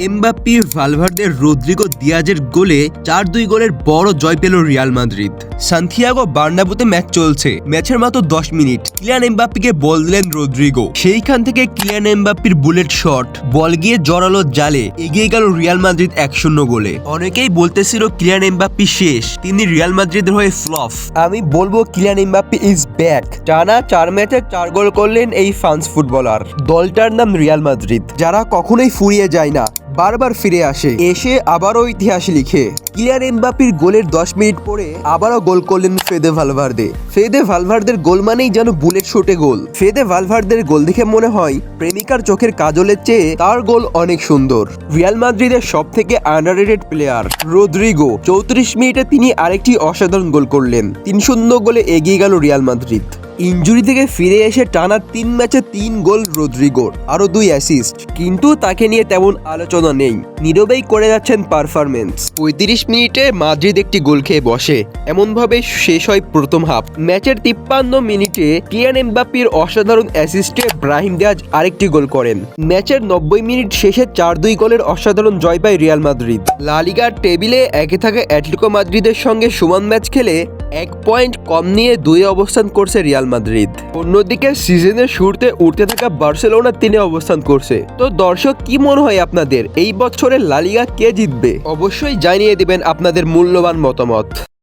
Mbappé ভালভার্দের Rodrigo দিয়াজের গোলে চার দুই গোলের বড় জয় পেল রিয়াল মাদ্রিদ। সান্থিয়াগো বার্নাবুতে ম্যাচ চলছে। ম্যাচের মাত্র দশ মিনিট। কিলিয়ান এমবাপ্পিকে বল দিলেন রদ্রিগো। সেইখান থেকে কিলিয়ান এমবাপ্পির বুলেট শট। বল গিয়ে জড়ালো জালে। এগিয়ে গেল রিয়াল মাদ্রিদ এক শূন্য গোলে। অনেকেই বলতেছিল কিলিয়ান এমবাপ্পি শেষ। তিনি রিয়াল মাদ্রিদের হয়ে ফ্লফ আমি বলব কিলিয়ান এমবাপ্পি ইজ ব্যাক। টানা চার ম্যাচে চার গোল করলেন এই ফ্রান্স ফুটবলার। দলটার নাম রিয়াল মাদ্রিদ। যারা কখনোই ফুরিয়ে যায় না। বারবার ফিরে আসে। এসে আবারও ইতিহাস লিখে। কিলিয়ান এমবাপির গোলের দশ মিনিট পরে আবারও গোল করলেন ফেদে ভালভার্দে। ফেদে ভালভার্দের গোল মানেই যেন বুলেট শটে গোল। ফেদে ভালভার্দের গোল দেখে মনে হয় প্রেমিকার চোখের কাজলের চেয়ে তার গোল অনেক সুন্দর। রিয়াল মাদ্রিদের সব থেকে আন্ডাররেটেড প্লেয়ার রদ্রিগো। চৌত্রিশ মিনিটে তিনি আরেকটি অসাধারণ গোল করলেন। তিন শূন্য গোলে এগিয়ে গেল রিয়াল মাদ্রিদ। ইঞ্জুরি থেকে ফিরে এসে টানা তিন ম্যাচে তিন গোল রদ্রিগোর আরও দুই অ্যাসিস্ট কিন্তু তাকে নিয়ে তেমন আলোচনা নেই। নীরবেই করে যাচ্ছেন পারফরমেন্স পঁয়ত্রিশ মিনিটে মাদ্রিদ একটি গোল খেয়ে বসে। এমনভাবে শেষ হয় প্রথম হাফ ম্যাচের তিপ্পান্ন মিনিটে কিয়ান এমবাপ্পির অসাধারণ অ্যাসিস্টে ব্রাহিম দিয়াজ আরেকটি গোল করেন। ম্যাচের নব্বই মিনিট শেষে চার দুই গোলের অসাধারণ জয় পায় রিয়াল মাদ্রিদ। লালিগার টেবিলে একে থাকা অ্যাটলিকো মাদ্রিদের সঙ্গে সমান ম্যাচ খেলে এক পয়েন্ট কম নিয়ে দুই অবস্থান করছে রিয়াল মাদ্রিদ। অন্যদিকে সিজনের শুরুতে উঠতে থাকা বার্সেলোনা তিনে অবস্থান করছে। তো দর্শক, কি মনে হয় আপনাদের? এই বছরের লালিগা কে জিতবে? অবশ্যই জানিয়ে দিবেন আপনাদের মূল্যবান মতামত।